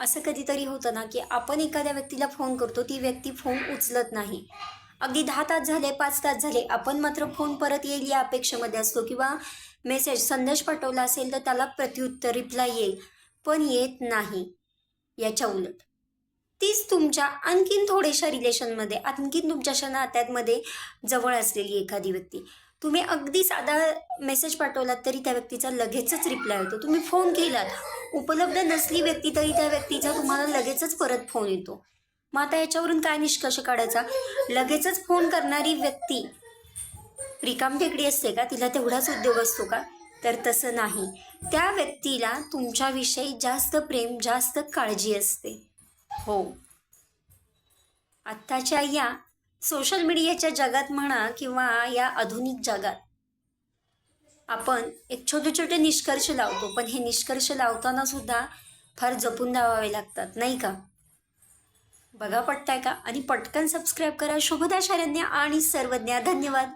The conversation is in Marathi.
असं कधीतरी होतं ना की आपण एखाद्या व्यक्तीला फोन करतो ती व्यक्ती फोन उचलत नाही. अगदी दहा तास झाले पाच तास झाले आपण मात्र फोन परत येईल या अपेक्षेमध्ये असतो किंवा मेसेज संदेश पाठवला असेल तर त्याला प्रत्युत्तर रिप्लाय येईल पण येत नाही याच्या उलट. तीच तुमच्या आणखीन थोड्याशा रिलेशनमध्ये आणखीन तुमच्याशा नात्यांमध्ये जवळ असलेली एखादी व्यक्ती. तुम्ही अगदी साधा मेसेज पाठवलात तरी त्या व्यक्तीचा लगेचच रिप्लाय होतो तुम्ही फोन केलात उपलब्ध नसली व्यक्ती तरी त्या व्यक्तीचा तुम्हाला लगेचच परत फोन येतो. मग आता याच्यावरून काय निष्कर्ष काढायचा? लगेचच फोन करणारी व्यक्ती रिकाम टेकडी असते का? तिला तेवढाच उद्योग असतो का? तर तसं नाही. त्या व्यक्तीला तुमच्याविषयी जास्त प्रेम जास्त काळजी असते. हो. आत्ताच्या या सोशल मीडियाच्या जगात म्हणा किंवा या आधुनिक जगात आपण एक छोटे छोटे निष्कर्ष लावतो पण हे निष्कर्ष लावताना सुद्धा फार जपून लावावे लागतात नाही का? बघा पटताय का? आणि पटकन सबस्क्राईब करा. शुभदा आणि सर्वज्ञा. धन्यवाद.